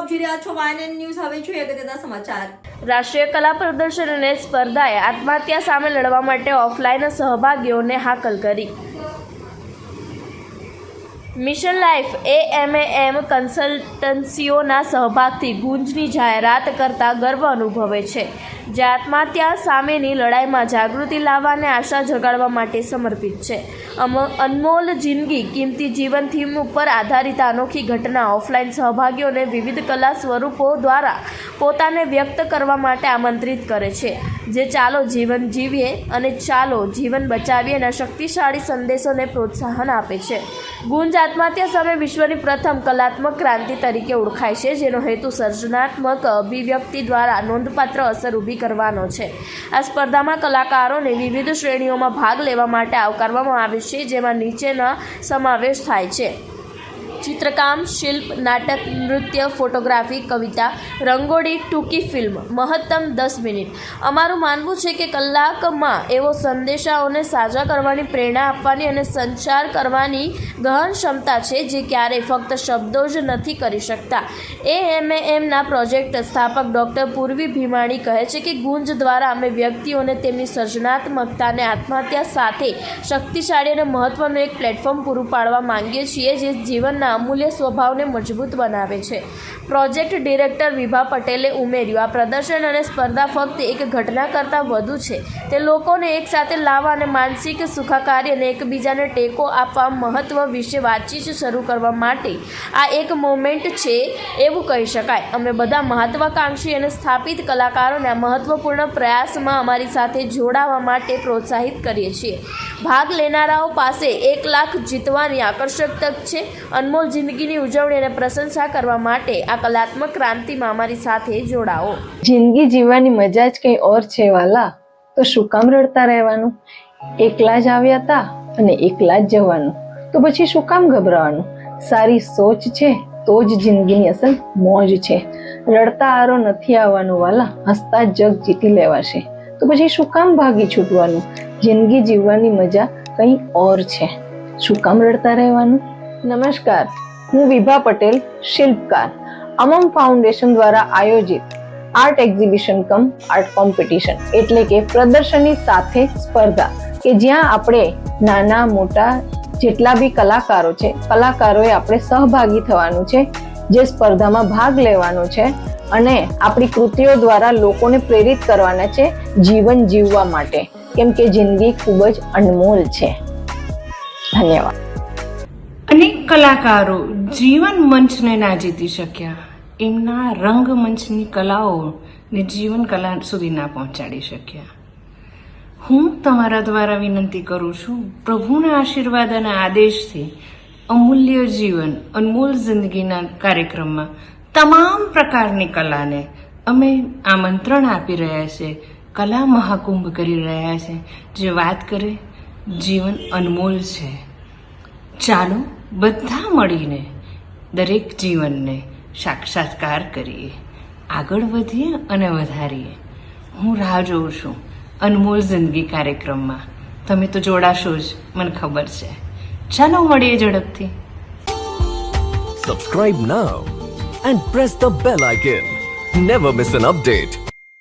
રહ્યા છો વાયન ન્યૂઝ હવે જોઈએ અગત્યના સમાચાર. રાષ્ટ્રીય કલા પ્રદર્શન અને સ્પર્ધાએ આત્મહત્યા સામે લડવા માટે ઓફલાઈન સહભાગીઓને હાકલ કરી. મિશન લાઈફ એ એમ એમ કન્સલ્ટન્સીઓના સહભાગથી ગુંજની જાહેરાત કરતા ગર્વ અનુભવે છે. જે આત્મહત્યા સામેની લડાઈમાં જાગૃતિ લાવવાને આશા જગાડવા માટે સમર્પિત છે. અનમોલ જિંદગી કિંમતી જીવન થીમ ઉપર આધારિત અનોખી ઘટના ઓફલાઈન સહભાગીઓને વિવિધ કલા સ્વરૂપો દ્વારા પોતાને વ્યક્ત કરવા માટે આમંત્રિત કરે છે. જે ચાલો જીવન જીવીએ અને ચાલો જીવન બચાવીએના શક્તિશાળી સંદેશોને પ્રોત્સાહન આપે છે. ગુંજ આત્મહત્યા સામે વિશ્વની પ્રથમ કલાત્મક ક્રાંતિ તરીકે ઓળખાય છે, જેનો હેતુ સર્જનાત્મક અભિવ્યક્તિ દ્વારા નોંધપાત્ર અસર ઊભી કરવાનો છે. આ સ્પર્ધામાં કલાકારોને વિવિધ શ્રેણીઓમાં ભાગ લેવા માટે આવકારવામાં આવે છે, જેમાં નીચેના સમાવેશ થાય છે. ચિત્રકામ, શિલ્પ, નાટક, નૃત્ય, ફોટોગ્રાફી, કવિતા, રંગોળી, ટૂંકી ફિલ્મ, મહત્તમ દસ મિનિટ. અમારું માનવું છે કે કલાકમાં એવો સંદેશાઓને સાજા કરવાની, પ્રેરણા આપવાની અને સંચાર કરવાની ગહન ક્ષમતા છે જે ક્યારેય ફક્ત શબ્દો જ નથી કરી શકતા. એ એમ એમના પ્રોજેક્ટ સ્થાપક ડૉક્ટર પૂર્વી ભીમાણી કહે છે કે ગુંજ દ્વારા અમે વ્યક્તિઓને તેમની સર્જનાત્મકતાને આત્મહત્યા સાથે શક્તિશાળી અને મહત્ત્વનું એક પ્લેટફોર્મ પૂરું પાડવા માંગીએ છીએ જે જીવનના અમૂલ્ય સ્વભાવને મજબૂત બનાવે છે. પ્રોજેક્ટ ડિરેક્ટર વિભા પટેલે ઉમેર્યું, આ પ્રદર્શન અને સ્પર્ધા ફક્ત એક ઘટના કરતાં વધુ છે. તે લોકોને એકસાથે લાવવા અને માનસિક સુખાકારી અને એકબીજાને ટેકો આપવા મહત્વ વિશે વાતચીત શરૂ કરવા માટે આ એક મોમેન્ટ છે એવું કહી શકાય. અમે બધા મહત્વાકાંક્ષી અને સ્થાપિત કલાકારોને મહત્વપૂર્ણ પ્રયાસમાં અમારી સાથે જોડાવા માટે પ્રોત્સાહિત કરીએ છીએ. ભાગ લેનારાઓ પાસે એક લાખ જીતવાની આકર્ષક તક છે. અનમોલ જિંદગીની ઉજવણી અને પ્રશંસા કરવા માટે આ કલાત્મક ક્રાંતિમાં અમારી સાથે જોડાઓ. જિંદગી જીવવાની મજા જ કંઈ ઓર છે, વાલા. તો શું કામ રડતા રહેવાનું? એકલા જ આવ્યા હતા અને એકલા જ જવાનું. તો પછી શું કામ ગભરાવાનું? સારી સોચ છે, તો જ જિંદગીની અસલ મોજ છે. રડતા આરો નથી આવવાનું, વાલા. હસતા જગ જીતી લેવાશે. તો પછી શું કામ ભાગી છૂટવાનું? જિંદગી જીવવાની મજા કંઈ ઓર છે. શું કામ રડતા રહેવાનું? નમસ્કાર. હું વિભા પટેલ, શિલ્પકાર. અમમ ફાઉન્ડેશન દ્વારા આયોજિત art exhibition cum art competition એટલે કે પ્રદર્શનની સાથે સ્પર્ધા, કે જ્યાં આપણે નાના, મોટા જેટલા બી કલાકારો છે, કલાકારોએ આપણે સહભાગી થવાનું છે, જે સ્પર્ધામાં ભાગ લેવાનો છે અને આપણી કૃતિઓ દ્વારા લોકોને પ્રેરિત કરવાના છે જીવન જીવવા માટે. કેમ કે જિંદગી ખૂબ જ અનમોલ છે. ધન્યવાદ. કલાકારો જીવન મંચને ના જીતી શક્યા. એમના રંગમંચની કલાઓને જીવન કલા સુધી ના પહોંચાડી શક્યા. હું તમારા દ્વારા વિનંતી કરું છું, પ્રભુના આશીર્વાદ અને આદેશથી અમૂલ્ય જીવન, અનમોલ જિંદગીના કાર્યક્રમમાં તમામ પ્રકારની કલાને અમે આમંત્રણ આપી રહ્યા છે, કલા મહાકુંભ કરી રહ્યા છે. જે વાત કરે, જીવન અનમોલ છે. ચાલો બધા મળીને દરેક જીવનને સાક્ષાત્કાર કરીએ. આગળ વધીએ અને વધારીએ. હું રાહ જોઉં છું અનમોલ જિંદગી કાર્યક્રમમાં. તમે તો જોડાશો જ, મને ખબર છે. ચાલો મળીએ ઝડપથી. Subscribe now and press the bell icon never miss an update.